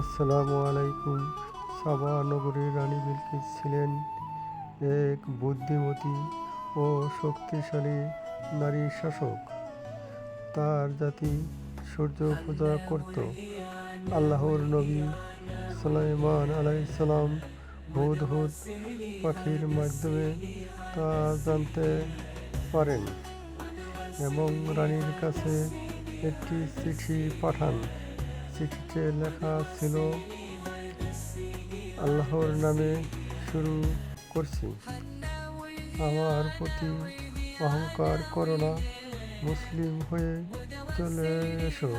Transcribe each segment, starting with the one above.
আসসালামু আলাইকুম। সাবা নগরীর রানী বিলকিস ছিলেন এক বুদ্ধিমতী ও শক্তিশালী নারী শাসক। তার জাতি সূর্য পূজা করত। আল্লাহর নবী সুলাইমান আলাইসালাম হুদ হুদ পাখির মাধ্যমে তা জানতে পারেন এবং রানীর কাছে একটি চিঠি পাঠান। চিঠিতে লেখা ছিল, আল্লাহর নামে শুরু করছি। আমার প্রতি অহংকার করো না, মুসলিম হয়ে চলে এসো।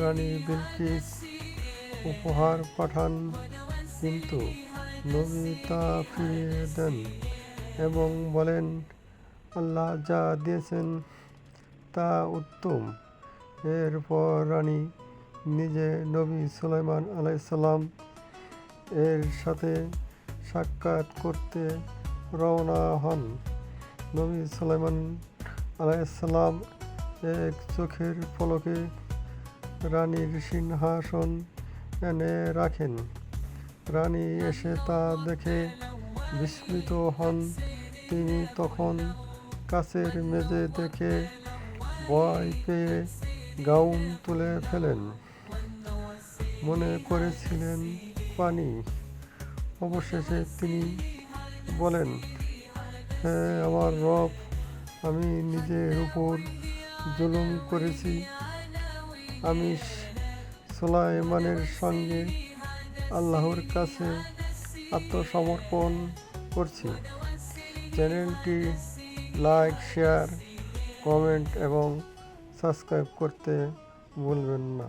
রানী বিলকিস উপহার পাঠান, কিন্তু নবী তা ফিরিয়ে দেন এবং বলেন, আল্লাহ যা দিয়েছেন তা উত্তম। এরপর রানী নিজে নবী সুলাইমান আলাইসাল্লাম এর সাথে সাক্ষাৎ করতে রওনা হন। নবী সুলাইমান আলাইসাল্লাম এক চোখের পলকে রানীর সিংহাসন এনে রাখেন। রানী এসে তা দেখে বিস্মিত হন। তিনি তখন কাছের মেঝে দেখে ভয় পেয়ে গাউন তুলে ফেলেন। মনে করেছিলেন পানি। অবশেষে তিনি বলেন হ্যাঁ আমার রব, আমি নিজের উপর জুলুম করেছি। আমি সুলাইমানের সঙ্গে আল্লাহর কাছে আত্মসমর্পণ করছি। চ্যানেলটি লাইক, শেয়ার, কমেন্ট এবং সাবস্ক্রাইব করতে ভুলবেন না।